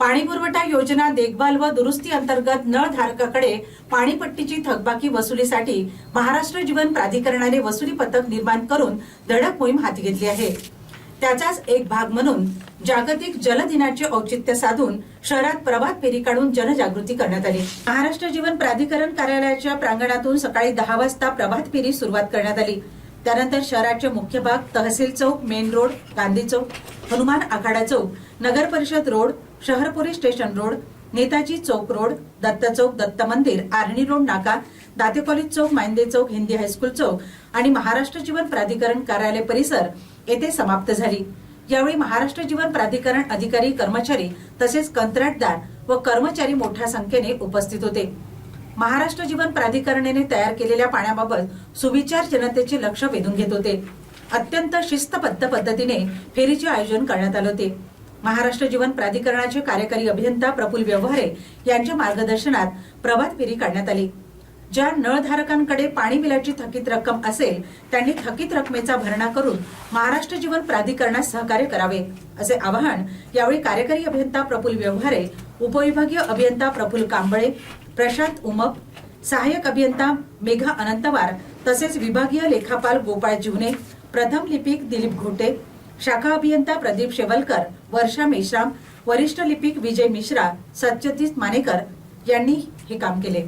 पाणी पुरवठा योजना देखभाल व दुरुस्ती अंतर्गत नळ धारकाकडे पाणीपट्टीची थकबाकी वसुलीसाठी महाराष्ट्र जीवन प्राधिकरणाने वसुली पथक निर्माण करून धडक मोहीम हाती घेतली आहे. त्याचाच एक भाग म्हणून जागतिक जल दिनाचे औचित्य साधून शहरात प्रभात फेरी काढून जनजागृती करण्यात आली. महाराष्ट्र जीवन प्राधिकरण कार्यालयाच्या प्रांगणातून सकाळी दहा वाजता प्रभात फेरी सुरुवात करण्यात आली. त्यानंतर शहराचे मुख्य भाग Tehsil Chowk main road Gandhi Chowk Hanuman Akhada Chowk Nagar Parishad road शहर police station road Netaji Chowk road Datta Chowk Datta Mandir Arni road नाका दाते कॉलेज चौक मांदे चौक हिंदी हायस्कूल चौक आणि महाराष्ट्र जीवन प्राधिकरण कार्यालय परिसर येथे समाप्त झाली. यावेळी महाराष्ट्र जीवन प्राधिकरण अधिकारी कर्मचारी तसेच कंत्राटदार व कर्मचारी मोठ्या संख्येने उपस्थित होते. महाराष्ट्र जीवन प्राधिकरणाने तयार केलेल्या पाण्याबाबत सुविचार जनतेचे लक्ष वेधून घेत होते. अत्यंत शिस्तबद्ध पद्धतीने फेरीचे आयोजन करण्यात आले होते. महाराष्ट्र जीवन प्राधिकरणाचे कार्यकारी अभियंता प्रफुल व्यवहारे यांच्या मार्गदर्शनात प्रभात फेरी काढण्यात आली. ज्या नळधारकांकडे पाणी बिलाची थकीत रक्कम असेल त्यांनी थकीत रकमेचा भरणा करून महाराष्ट्र जीवन प्राधिकरणास सहकार्य करावे असे आवाहन यावेळी कार्यकारी अभियंता प्रफुल व्यवहारे उपविभागीय अभियंता प्रफुल कांबळे प्रशांत उमप सहाय्यक अभियंता मेघा अनंतवार तसेच विभागीय लेखापाल गोपाळ जीवने प्रथम लिपिक दिलीप घोटे शाखा अभियंता प्रदीप शेवलकर वर्षा मेश्राम वरिष्ठ लिपिक विजय मिश्रा सत्यजित मानेकर यांनी हे काम केले.